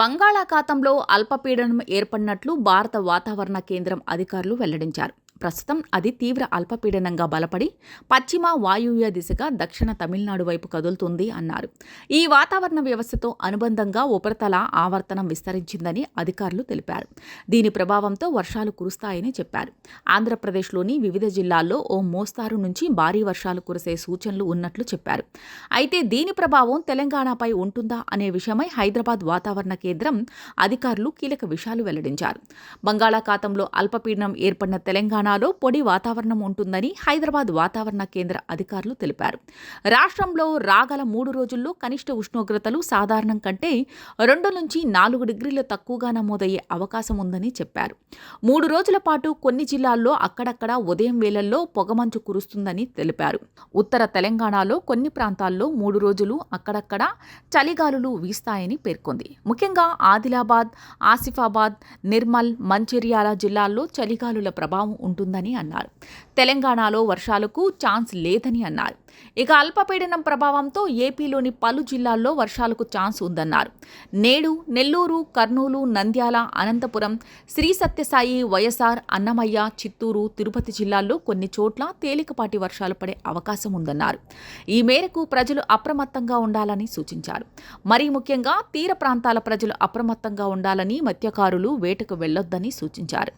బంగాళాఖాతంలో అల్పపీడనం ఏర్పడినట్లు భారత వాతావరణ కేంద్రం అధికారులు వెల్లడించారు. ప్రస్తుతం అది తీవ్ర అల్పపీడనంగా బలపడి పశ్చిమ వాయువ్య దిశగా దక్షిణ తమిళనాడు వైపు కదులుతుంది అన్నారు. ఈ వాతావరణ వ్యవస్థతో అనుబంధంగా ఉపరితల ఆవర్తనం విస్తరించిందని అధికారులు తెలిపారు. దీని ప్రభావంతో వర్షాలు కురుస్తాయని చెప్పారు. ఆంధ్రప్రదేశ్లోని వివిధ జిల్లాల్లో ఓ మోస్తారు నుంచి భారీ వర్షాలు కురిసే సూచనలు ఉన్నట్లు చెప్పారు. అయితే దీని ప్రభావం తెలంగాణపై ఉంటుందా అనే విషయమై హైదరాబాద్ వాతావరణ కేంద్రం అధికారులు కీలక విషయాలు వెల్లడించారు. బంగాళాఖాతంలో అల్పపీడనం ఏర్పడిన తెలంగాణ తెలంగాణలో పొడి వాతావరణం ఉంటుందని హైదరాబాద్ వాతావరణ కేంద్ర అధికారులు తెలిపారు. రాష్ట్రంలో రాగల మూడు రోజుల్లో కనిష్ట ఉష్ణోగ్రతలు సాధారణం కంటే రెండు నుంచి నాలుగు డిగ్రీలు తక్కువగా నమోదయ్యే అవకాశం ఉందని చెప్పారు. మూడు రోజుల పాటు కొన్ని జిల్లాల్లో అక్కడక్కడ ఉదయం వేళల్లో పొగమంచు కురుస్తుందని తెలిపారు. ఉత్తర తెలంగాణలో కొన్ని ప్రాంతాల్లో మూడు రోజులు అక్కడక్కడ చలిగాలులు వీస్తాయని పేర్కొంది. ముఖ్యంగా ఆదిలాబాద్ ఆసిఫాబాద్ నిర్మల్ మంచిర్యాల జిల్లాల్లో చలిగాలుల ప్రభావం ఉంటుంది. ఉంటుందని అన్నారు. తెలంగాణలో వర్షాలకు ఛాన్స్ లేదని అన్నారు. ఇక అల్పపీడనం ప్రభావంతో ఏపీలోని పలు జిల్లాల్లో వర్షాలకు ఛాన్స్ ఉందన్నారు. నేడు నెల్లూరు కర్నూలు నంద్యాల అనంతపురం శ్రీ సత్యసాయి వైఎస్ఆర్ అన్నమయ్య చిత్తూరు తిరుపతి జిల్లాల్లో కొన్ని చోట్ల తేలికపాటి వర్షాలు పడే అవకాశం ఉందన్నారు. ఈ మేరకు ప్రజలు అప్రమత్తంగా ఉండాలని సూచించారు. మరీ ముఖ్యంగా తీర ప్రాంతాల ప్రజలు అప్రమత్తంగా ఉండాలని మత్స్యకారులు వేటకు వెళ్ళొద్దని సూచించారు.